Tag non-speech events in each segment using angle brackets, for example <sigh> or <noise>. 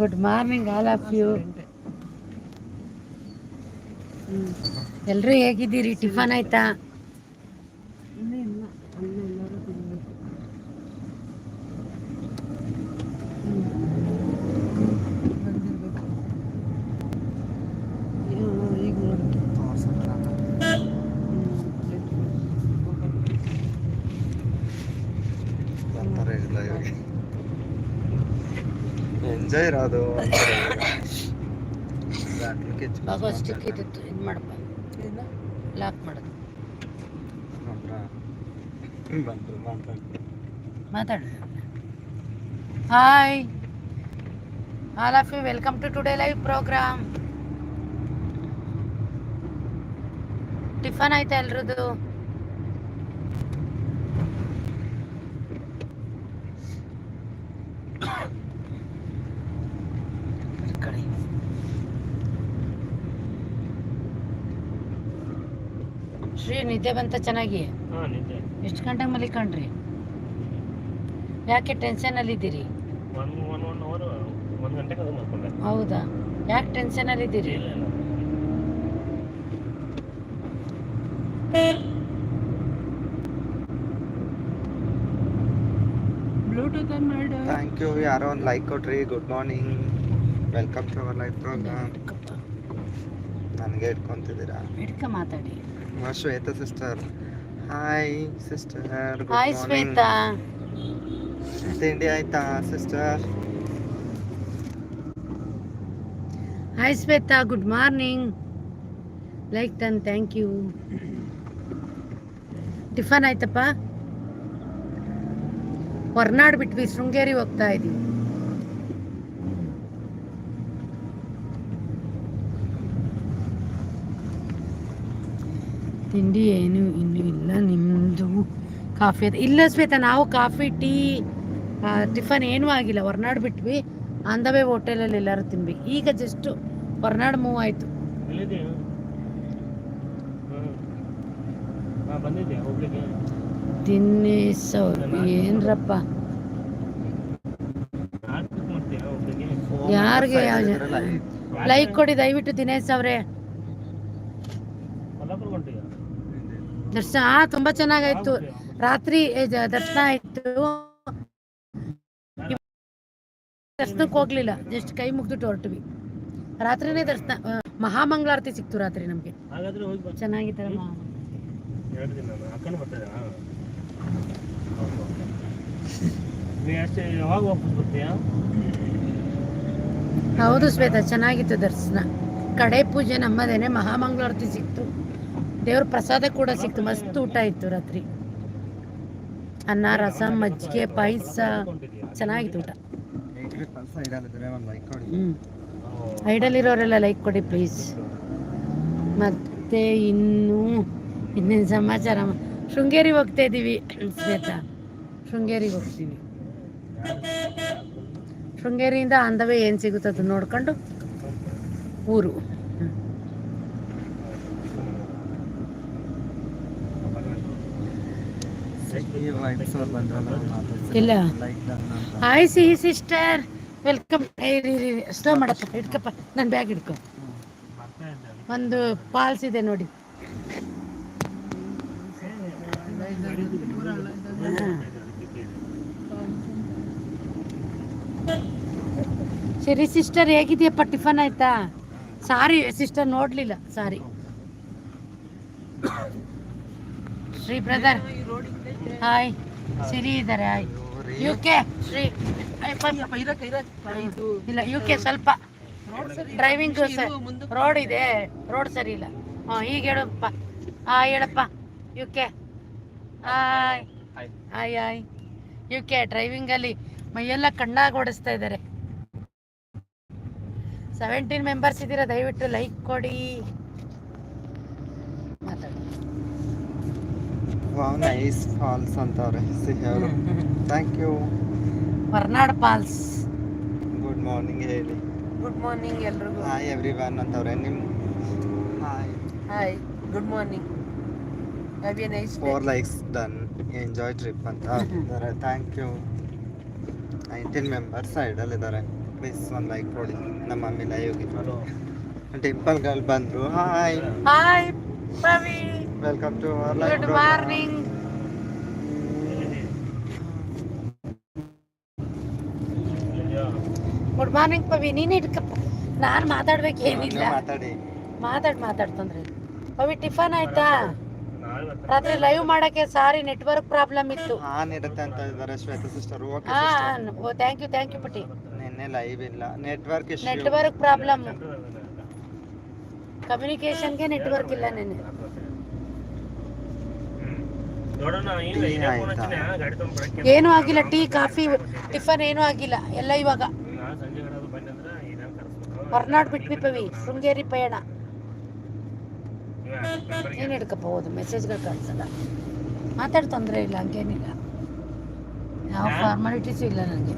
Good morning all of you ಎಲ್ಲರೂ ಹೇಗಿದ್ದೀರಿ? Tiffin ಆಯ್ತಾ? ಎಂಜಾಯ್ ಇರೋದು ಬಾಗೋಸ್ ಟಿಕೆಟ್ ಇತ್ತು ಇದು ಮಾಡಪ್ಪ ಲಾಕ್ ಮಾಡೋದು ಮಾತಾಡು. Hi all of you welcome to today live program tiffin ಆಯ್ತಾ ಎಲ್ರದ್ದು? ಶ್ರೀ ನಿದ್ದೆ ಬಂತ ಚೆನ್ನಾಗಿ? ಎಷ್ಟು ಗಂಟೆಗೆ ಮಲಿಕೊಂಡ್ರಿ? ಯಾಕೆ ಟೆನ್ಷನ್ ಅಲ್ಲಿ ಇದ್ದೀರಿ? ಹೌದಾ? ಯಾಕೆ ಟೆನ್ಷನ್ ಅಲ್ಲಿ ಇದ್ದೀರಿ? ಬ್ಲೂಟೂತ್ ಆನ್ ಮಾಡು. ಥ್ಯಾಂಕ್ ಯು ಯಾರೋ ಒಂದು ಲೈಕ್ ಕೊಟ್ರಿ. Good morning welcome to our life program ನನಗೆ ಇಟ್ಕೊಂತಿದ್ದೀರಾ? ಹಿಡ್ಕ ಮಾತಾಡಿ. ಮಾ Shweta sister hi sister hi Shweta ತಿಂಡಿ ಆಯ್ತಾ sister hi Shweta good morning like done thank you tiffin ಆಯ್ತಪ್ಪ ಹೊರ್ನಾಡ್ ಬಿಟ್ವಿ ಶೃಂಗೇರಿ ಹೋಗ್ತಾ ಇದೀವಿ. ತಿಂಡಿ ಏನು ಇನ್ನೂ ಇಲ್ಲ ನಿಮ್ಮದು ಕಾಫಿ ಅದು ಇಲ್ಲ ಶ್ವೇತಾ ನಾವು ಕಾಫಿ ಟೀ ಟಿಫನ್ ಏನೂ ಆಗಿಲ್ಲ. ಹೊರನಾಡು ಬಿಟ್ವಿ. ಅಂದವೇ ಹೋಟೆಲಲ್ಲಿ ಎಲ್ಲರೂ ತಿನ್ಬಿ ಈಗ ಜಸ್ಟ್ ಹೊರನಾಡು ಮೂವ್ ಆಯಿತು. ದಿನೇಶ್ ಅವ್ರು ಏನ್ರಪ್ಪ? ಯಾರಿಗೆ ಲೈಕ್ ಕೊಡಿ ದಯವಿಟ್ಟು ದಿನೇಶ್ ಅವರೇ. ದರ್ಶನ ತುಂಬಾ ಚೆನ್ನಾಗಾಯ್ತು. ರಾತ್ರಿ ದರ್ಶನ ಆಯ್ತು. ದರ್ಶನಕ್ಕೆ ಹೋಗ್ಲಿಲ್ಲ ಜಸ್ಟ್ ಕೈ ಮುಗ್ದುಟ್ಟು ಹೊರಟ್ವಿ. ರಾತ್ರಿನೇ ದರ್ಶನ ಮಹಾ ಮಹಾಮಂಗಳಾರತಿ ಸಿಕ್ತು ರಾತ್ರಿ ನಮ್ಗೆ. ಚೆನ್ನಾಗಿತ್ತು ಹೌದು ಶ್ವೇತಾ ಚೆನ್ನಾಗಿತ್ತು ದರ್ಶನ. ಕಡೆ ಪೂಜೆ ನಮ್ಮದೇನೆ ಮಹಾಮಂಗಳಾರತಿ ಸಿಕ್ತು. ದೇವ್ರ ಪ್ರಸಾದ ಕೂಡ ಸಿಕ್ತು. ಮಸ್ತ್ ಊಟ ಇತ್ತು ರಾತ್ರಿ. ಅನ್ನ, ರಸಂ, ಮಜ್ಜಿಗೆ, ಪಾಯಸ. ಚೆನ್ನಾಗಿತ್ತು ಊಟ. ಐಡಲ್ ಇರೋರೆಲ್ಲ ಲೈಕ್ ಕೊಡಿ ಪ್ಲೀಸ್ ಮತ್ತೆ ಇನ್ನು, ಇನ್ನೇನು ಸಮಾಚಾರ? ಶೃಂಗೇರಿ ಹೋಗ್ತಾ ಇದ್ದೀವಿ ಶ್ವೇತಾ, ಶೃಂಗೇರಿಗೆ ಹೋಗ್ತೀವಿ. ಶೃಂಗೇರಿಯಿಂದ ಅಂದವೇ ಏನು ಸಿಗುತ್ತೆ ಅದು ನೋಡ್ಕೊಂಡು ಊರು. ಇಲ್ಲ. ಹಾಯ್ ಸಿಹಿ ಸಿಸ್ಟರ್. ವೆಲ್ಕಮ್ ಸ್ಲೋ ಮಾಡಪ್ಪ ಹಿಡ್ಕಪ್ಪ ನನ್ನ ಬ್ಯಾಗ್ ಹಿಡ್ಕೊ. ಒಂದು ಪಾಲ್ಸ್ ಇದೆ ನೋಡಿ. ಸರಿ, ಸಿಸ್ಟರ್, ಹೇಗಿದೆಯಪ್ಪ? ಟಿಫನ್ ಆಯ್ತಾ? ಸಾರಿ, ಸಿಸ್ಟರ್, ನೋಡ್ಲಿಲ್ಲ. Sorry. Shri brother hi Siri ಇದ್ದಾರೆ ಹಾಯ್ ಯು ಕೆ ಶ್ರೀ. ಇಲ್ಲ ಯು ಕೆ ಸ್ವಲ್ಪ ಡ್ರೈವಿಂಗ್ ರೋಡ್ ಇದೆ. ರೋಡ್ ಸರಿ ಇಲ್ಲ. ಹಾಂ ಈಗ ಹೇಳಪ್ಪ ಹಾಂ ಹೇಳಪ್ಪ. U K hi hi hi U K ಡ್ರೈವಿಂಗಲ್ಲಿ ಮೈಯೆಲ್ಲ ಕಣ್ಣಾಗಿ ಓಡಿಸ್ತಾ ಇದ್ದಾರೆ ಸೆವೆಂಟೀನ್ ಮೆಂಬರ್ಸ್ ಇದ್ದೀರಾ ದಯವಿಟ್ಟು ಲೈಕ್ ಕೊಡಿ. ವಾವ್ ನೈಸ್ ಫಾಲ್ಸ್ ಅಂತವ್ರೆ ಸಿಹಿ ಅವರು thank you Marnad falls good morning ಹೇಳಿ. ಗುಡ್ ಮಾರ್ನಿಂಗ್ ಎಲ್ರಿಗೂ. ಹಾಯ್ ಎವ್ರಿ ವ್ಯಾನ್ ಅಂತವ್ರೆ ನಿಮ್ಮ hi hi good morning have a nice four likes done enjoy trip ಅಂತ. <laughs> ಇದ್ದಾರೆ ಥ್ಯಾಂಕ್ ಯು ನೈನ್ಟೀನ್ ಮೆಂಬರ್ಸ್ ಸೈಡಲ್ಲಿದ್ದಾರೆ ಪ್ಲೀಸ್ ಒನ್ ಲೈಕ್ ಕೊಡಿ. ನಮ್ಮ ಮಮ್ಮಿ ಲೈವ್ಗೆ ಹಲೋ ಗರ್ಲ್ ಬಂದರು. Hi hi Pavi welcome to good morning good morning Pavi ನೀನ್ ಇಟ್ಕಪ್ಪ ನಾನ್ ಮಾತಾಡ್ಬೇಕು ಏನಿಲ್ಲ. ಮಾತಾಡಿ. ಮಾತಾಡ್ ಮಾತಾಡ್ ತೊಂದ್ರೆ ಇಲ್ಲ. ಪವಿ ಟಿಫನ್ ಆಯ್ತಾ? ರಾತ್ರಿ ಲೈವ್ ಮಾಡಕ್ಕೆ ಸಾರಿ ನೆಟ್ವರ್ಕ್ ಪ್ರಾಬ್ಲಮ್ ಇತ್ತು. ಆನ್ ಇರುತ್ತೆ ಅಂತ ಇದ್ದಾರೆ Shweta sister okay oh thank you thank you ಪುಟಿ ನಿನ್ನೆ ಲೈವ್ ಇಲ್ಲ. ನೆಟ್ವರ್ಕ್ ಇಶ್ಯೂ ನೆಟ್ವರ್ಕ್ ಪ್ರಾಬ್ಲಮ್ ಕಮ್ಯುನಿಕೇಶನ್ಗೆ ನೆಟ್ವರ್ಕ್ ಇಲ್ಲ ನೆನ್ನೆ ನೋಡೋಣ ಈಗ ಟೀ ಇದೇ ಫೋನ್ ಆಯ್ತಾ? ಹಚ್ಚಿನ ಗಾಡಿ ತಗೊಂಡ್ಬರಕ್ಕೆ ಏನೂ ಆಗಿಲ್ಲ ಟೀ ಕಾಫಿ ಟಿಫನ್ ಏನೂ ಆಗಿಲ್ಲ ಎಲ್ಲ ಇವಾಗ. ಹೊರನಾಡು ಪವಿ ಶೃಂಗೇರಿ ಪಯಣ. ಏನು ಹಿಡ್ಕಪ್ಪ ಹೋದು ಮೆಸೇಜ್ಗಳು ಕಳ್ಸಲ್ಲ. ಮಾತಾಡ್ ತೊಂದರೆ ಇಲ್ಲ ಹಂಗೇನಿಲ್ಲ. ಯಾವ ಫಾರ್ಮಾಲಿಟೀಸು ಇಲ್ಲ ನನಗೆ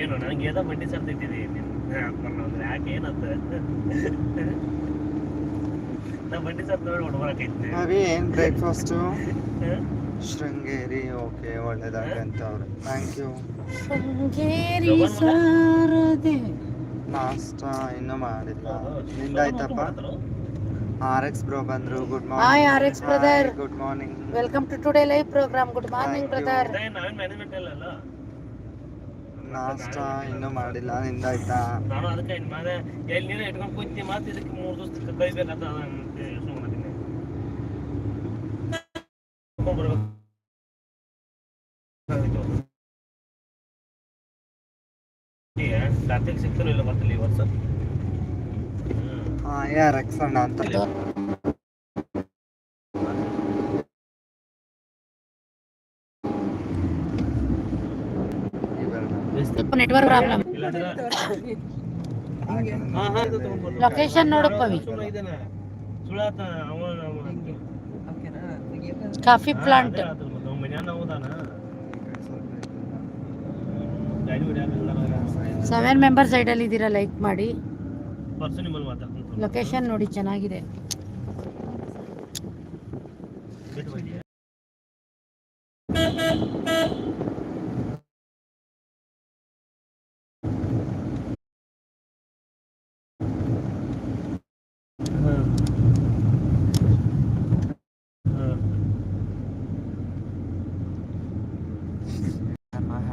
ಏನು ನನಗೆ ಏದೋ ಮಂಡಿ ಸರ್ ತೆಗ್ದಿದೆ ಅಂದ್ರೆ ಯಾಕೆ ಏನಂತ ನಾ ಮಂಡಿ ಸರ್ ನೋಡಿ ಹೊಡ್ಬರಕೈತಿ ಅವಿ ಏನ್ ಬ್ರೇಕ್ಫಾಸ್ಟು ಶೃಂಗೇರಿ ಓಕೆ ಒಳ್ಳೇದಾಗಂತ ಅವ್ರು. ಥ್ಯಾಂಕ್ ಯು ಶೃಂಗೇರಿ ಸಾರದೆ. ನಾಷ್ಟ ಇನ್ನೂ ಮಾಡಿಲ್ಲ. ನಿಂದಾಯ್ತಪ್ಪ? ಆರ್ ಎಕ್ಸ್ ಬ್ರೋ ಬಂದ್ರು good morning hi R X brother good morning welcome to today live program good morning. Brother ನಾವೇನ್ ಮ್ಯಾನೇಜ್ಮೆಂಟ್ ಅಲ್ಲ? ನಾಷ್ಟ ಇನ್ನೂ ಮಾಡಿಲ್ಲ ನಿಂದಾಯ್ತಾ ನಾನು ಅದಕ್ಕೆ ಇನ್ ಮೇಲೆ ಎಲ್ಲಿ ನೀನೇ ಇಟ್ಕೊಂಡು ಕೂತಿ ಮತ್ತೆ ಇದಕ್ಕೆ ಮೂರು ದಿವಸ ಕೈಬೇಕಂತ ಯೋಚನೆ ಮಾಡ್ತೀನಿ ಸಿಕ್ತಿರಲಿಲ್ಲ ಮತ್ತೆ ಸಿಗ್ತಾರೋ ಇಲ್ಲ ಮತ್ತೆ ಈ ವರ್ಷ ಹಾ ಯಾರ್ ಅಂತ ನೆಟ್ವರ್ಕ್ ಪ್ರಾಬ್ಲಮ್ ಲೊಕೇಶನ್ ನೋಡು ಪವಿ. ಸುಳ್ಳು ಇದೇನ? ಸುಳ್ಳು ಆತ ಅವ ಅವ ಕಾಫಿ ಪ್ಲಾಂಟ್ ಸೆವೆನ್ ಮೆಂಬರ್ ಸೈಡಲ್ಲಿ ಇದ್ದೀರಾ ಲೈಕ್ ಮಾಡಿ ಲೊಕೇಶನ್ ನೋಡಿ ಚೆನ್ನಾಗಿದೆ.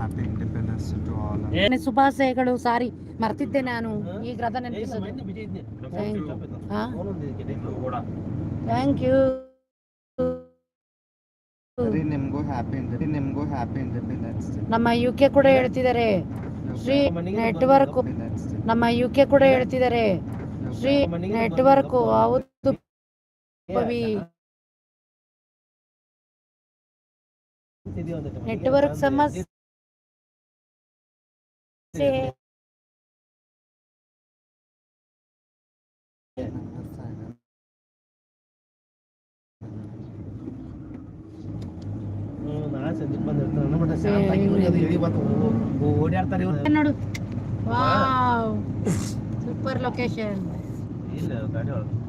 ಹ್ಯಾಪಿ ಇಂಡಿಪೆಂಡೆನ್ಸ್ ಟು ಆಲ್ ಏನೇ ಶುಭಾಶಯಗಳು ಸಾರಿ ಮರ್ತಿದ್ದೆ ನಾನು ಈಗ ಗ್ರದ ನೆನಪಿಸೋದು ಹಾ ಥ್ಯಾಂಕ್ ಯು ಸರಿ ನಿಮ್ಗೂ ಹ್ಯಾಪಿ ನಿಮ್ಗೂ ಹ್ಯಾಪಿ ಇಂಡಿಪೆಂಡೆನ್ಸ್ ನಮ್ಮ ಯು ಕೆ ಕೂಡ ಹೇಳ್ತಿದ್ದಾರೆ ಶ್ರೀ ನೆಟ್ವರ್ಕ್ ನಮ್ಮ ಯು ಕೆ ಕೂಡ ಹೇಳ್ತಿದ್ದಾರೆ ಶ್ರೀ ನೆಟ್ವರ್ಕ್ ಹೌದು ಪವಿ ನೆಟ್ವರ್ಕ್ ಸಮಸ್ಯೆ ಓಡಾಡ್ತಾರೆ ಇವ್ರು ನೋಡು ವಾವ್ ಸೂಪರ್ ಲೊಕೇಶನ್ ಇಲ್ಲ ಗಾಡಿ ಒಳಗೆ